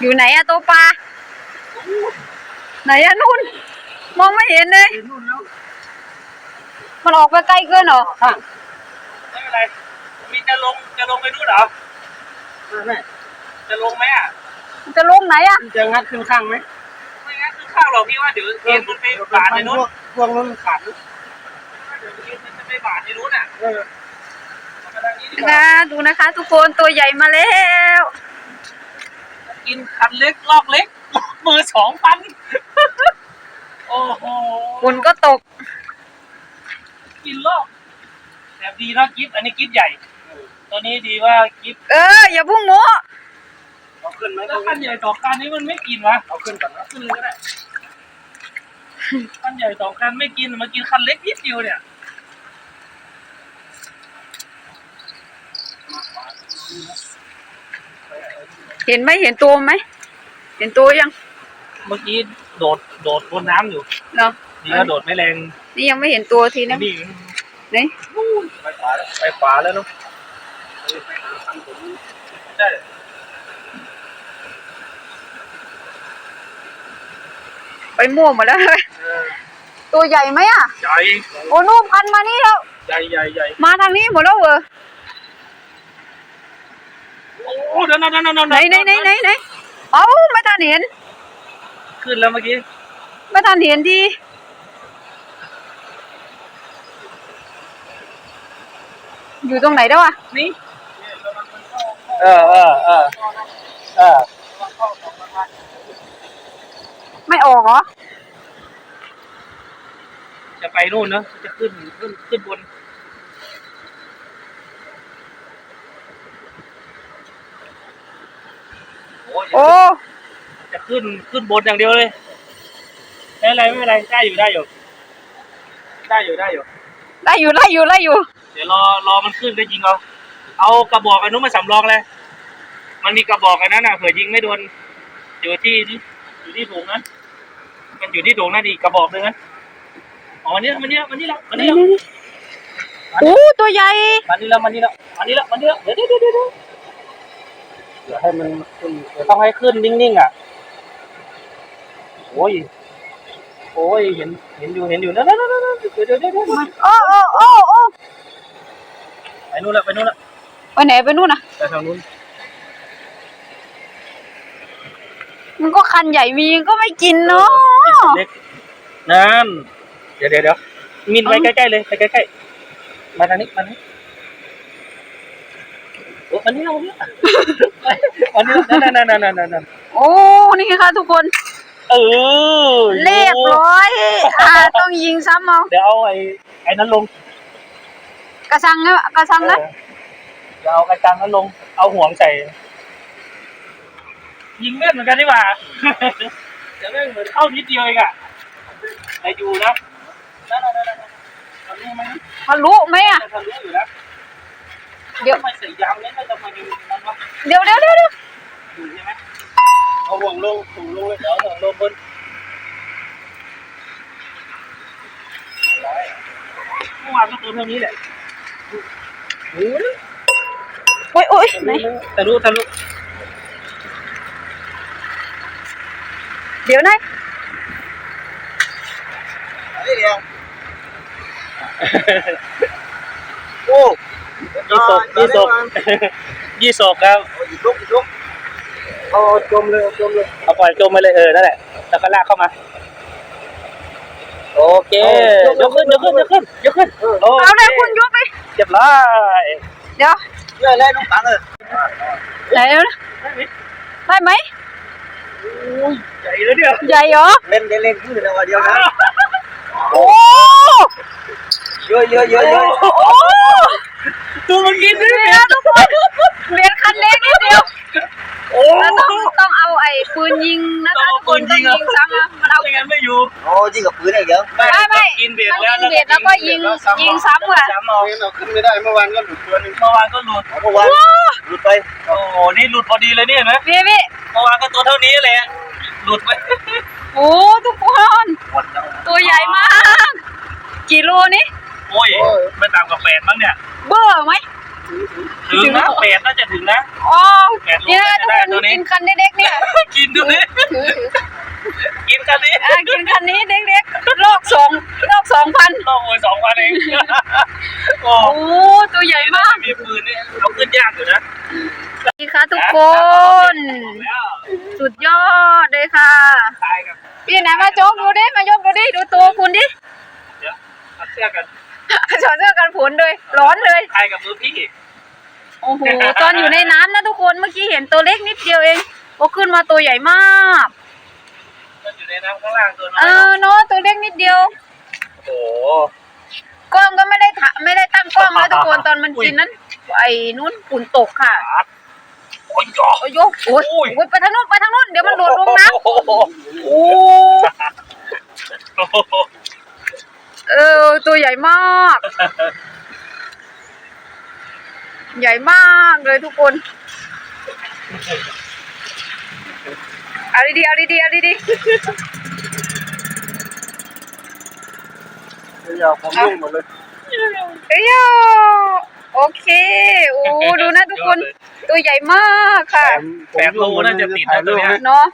อยู่ไหนอะตัวปลา ไหนอะนู่น มองไม่เห็นเลยเห็นนู่นแล้วมันออกไปใกล้เกินเหรอข้างไม่เป็นไร มีจะลงจะลงไปนู่นเหรอแม่จะลงไหมอะมันจะลงไหนอะจะงัดขึ้นข้างไหมไม่งั้นคือข้าวหรอกพี่ว่าเดี๋ยวเอ็นมันไปบาดในนู้นพวกนู้นขาดเดี๋ยวเอ็นมันจะไปบาดในนู้นอะเออเอามาทางนี้ดีกว่านะดูนะคะ ทุกคนตัวใหญ่มาแล้ว กินคันเล็กลอกเล็ก มือสองพัน โอ้โหฝนก็ตก กินลอกแบบดีเนาะกิฟอันนี้กิฟใหญ่ ตัวนี้ดีว่ากิฟเออ อย่าพุ่งโม้เอาขึ้นไหมแล้วคันใหญ่สองคันนี้มันไม่กินวะเอาขึ้นก่อนนะขึ้นเลยก็ได้คันใหญ่สองคันไม่กินมากินคันเล็กนิดเดียวเนี่ย เห็นไหมเห็นตัวไหม เห็นตัวยังเมื่อกี้โดดโดดบนน้ำอยู่เนาะดีก็โดดไม่แรงนี่ยังไม่เห็นตัวทีนะนี่นี่ไปขวาแล้วไปขวาแล้วเนาะใช่ไปมั่วหมดแล้วเฮ้ยตัวใหญ่ไหมอะใหญ่โอ้นู่นพันมานี่แล้ว ใหญ่ใหญ่ใหญ่มาทางนี้หมดแล้วเหรอ โอ้เดี๋ยวนั่นนั่นนั่นไหนไหนไหนไหนไหนเอ้าไม่ทันเห็น ขึ้นแล้วเมื่อกี้ไม่ทันเห็นทีอยู่ตรงไหนแล้วอะนี่เออเออเออเออไม่ออกเหรอ จะไปนู่นเนาะจะขึ้นขึ้นขึ้นบน โอ้ยโอ้จะขึ้นขึ้นบนอย่างเดียวเลยไม่เป็นไรไม่เป็นไรได้อยู่ได้อยู่ ได้อยู่ได้อยู่ไล่อยู่ไล่อยู่ไล่อยู่ เดี๋ยวรอรอมันขึ้นก็ยิงเอาเอากระบอกอันนู้นมาสำรองเลยมันมีกระบอกอันนั้นน่ะเผื่อยิงไม่โดนอยู่ที่อยู่ที่ถุงนั้นมันอยู่ที่ถุงนั่นอีกกระบอกหนึงนะอ๋อมันนี่มันนี่มันนี่ละมันนี่ละโอ้ตัวใหญ่มันนี่ละมันนี่ละมันนี่ละมันนี่ละเดี๋ยวเดี๋ยวเดี๋ยวเดี๋ยวเดี๋ยวให้มันขึ้นเดี๋ยวต้องให้ขึ้นนิ่งๆอะโอ้ยโอ้ยเห็นเห็นอยู่เห็นอยู่นั่นนั่นนั่นนั่นเดี๋ยวเดี๋ยวเดี๋ยวเดี๋ยวโอ้โอ้โอ้โอ้ไปนู่นละไปนู่นละไปไหนไปนู่นน่ะไปทางนู้นมันก็คันใหญ่มีก็ไม่กินเนาะเล็กนั่นเดี๋ยวเดี๋ยวเดี๋ยวมินไปใกล้ๆเลยไปใกล้ๆมาทางนี้มาทางนี้ โอ้อันนี้เราเนี่ยอันนี้นั่นนั่นนั่นนั่นนั่นนั่นโอ้ นี่ค่ะทุกคน เออเรียบร้อยอ่าต้องยิงซ้ำเอาเดี๋ยวเอาไอ้ไอ้นั้นลง กระชังนะกระชังนะเออเดี๋ยวเอากระจังนั้นลง เอาห่วงใส่ ยิงแม่นเหมือนกันนี่หว่าเดี๋ยวแม่งเหมือนเข้านิดเดียวเองอะแต่อยู่นะนั่นนั่นนั่นนั่นทะลุไหมทะลุไหมอะจะทะลุอยู่นะ เดี๋ยว ทำไมใส่ยางเนี่ยไม่ทำไมอยู่นั่นวะเดี๋ยวเดี๋ยวเดี๋ยวเดี๋ยวอยู่ใช่ไหมเอาห่วงลงถุงลงเลยเดี๋ยวห่วงลงบนเมื่อวานก็ตัวเท่านี้แหละโอ้ยโอ้ยไหนทะลุทะลุเดี๋ยวนะไอ้เดียว โอ้ ยี่สกยี่สกยี่สกครับหยุดลุกหยุดลุกเอาจมเลยเอาจมเลยเอาปล่อยจมไปเลยเออนั่นแหละแล้วก็ลากเข้ามาโอเคยกขึ้นยกขึ้นยกขึ้นยกขึ้นโอเอาเลยเคคุณยกเลยเรียบร้อยเดี๋ยวเลื่อยเลยน้องตังเลยไหนแล้วนะได้ไหมใหญ่แล้วเนี่ยใหญ่เหรอเล่นเล่นเล่นขึ้นเลยวันเดียวนะโอ้เยอะเยอะเยอะเยอะโอ้ ตัวมันกินด้วยเดี๋ยวทุกคนเรียนคันเล็กนิดเดียวโอ้แล้วต้องต้องเอาไอ้ปืนยิงนะคะทุกคนต้องยิงซ้ำนะมันเอาไม่งั้นไม่อยู่โอ้จริงกับปืนอะไรเยอะไม่ไม่กินเบ็ดมันแล้วยิงเบ็ดแล้วก็ยิงยิงซ้ำอะซ้ำเอาเราขึ้นไม่ได้เมื่อวานก็หลุดตัวนึงเมื่อวานก็หลุดเมื่อวานหลุดไปโอ้โหนี่หลุดพอดีเลยเนี่ยเห็นไหมพี่พี่เมื่อวานก็ตัวเท่านี้แหละหลุดไปโอ้ทุกคนหมดแล้วตัวใหญ่มากกี่โลนี่ โอ้ยไม่ต่ำกว่าแปดมั้งเนี่ย เบอร์ไหมถึงนะแปดน่าจะถึงนะอ๋อแปดโลเนี่ยทุกได้คนตัวนี้กินคันเด็กๆเนี่ย กินดูนี่ถือถือกินกันนี้อะกินคันนี้เด็กๆโลกสองโลกสองพันต้องมวยสองพันเองโอ้โอ้ตัวใหญ่มากมีปืนนี่เราขึ้นยากอยู่นะสวัสดีค่ะทุกคนแล้วสุดยอดเลยค่ะตายกับพี่ไหนมาโจกดูดิ มายกดูดิ ดูตัวคุณดิ เดี๋ยวตัดเสื้อกัน ถอดเสื้อกันฝนเลย ร้อนเลยตายกับมือพี่ โอ้โห ตอนอยู่ในน้ำนะทุกคน เมื่อกี้เห็นตัวเล็กนิดเดียวเอง โอ้ขึ้นมาตัวใหญ่มากมันอยู่ในน้ำข้างล่างตัวน้อเออเนาะตัวเล็กนิดเดียว โอ้กล้องก็ไม่ได้ถไม่ได้ตั้งกล้องนะทุกคนตอนมันกินนั้น ไอ้นู้นฝุ่นตกค่ะ โอ้ยโอ้ยโยกโอ้ยโอ้ยไปทางนู้นไปทางนู้นเดี๋ยวมันโดดลงน้ำโอ้เออตัวใหญ่มาก ใหญ่มากเลยทุกคน เอาดีๆเอาดีๆเอาดียาวผมลุ่งหมดเลยๆเอ้ยโอเค โอ้ดูนะทุกคน ตัวใหญ่มากค่ะ แปดโลน่าจะติดนะตัวเนี้ย เนาะ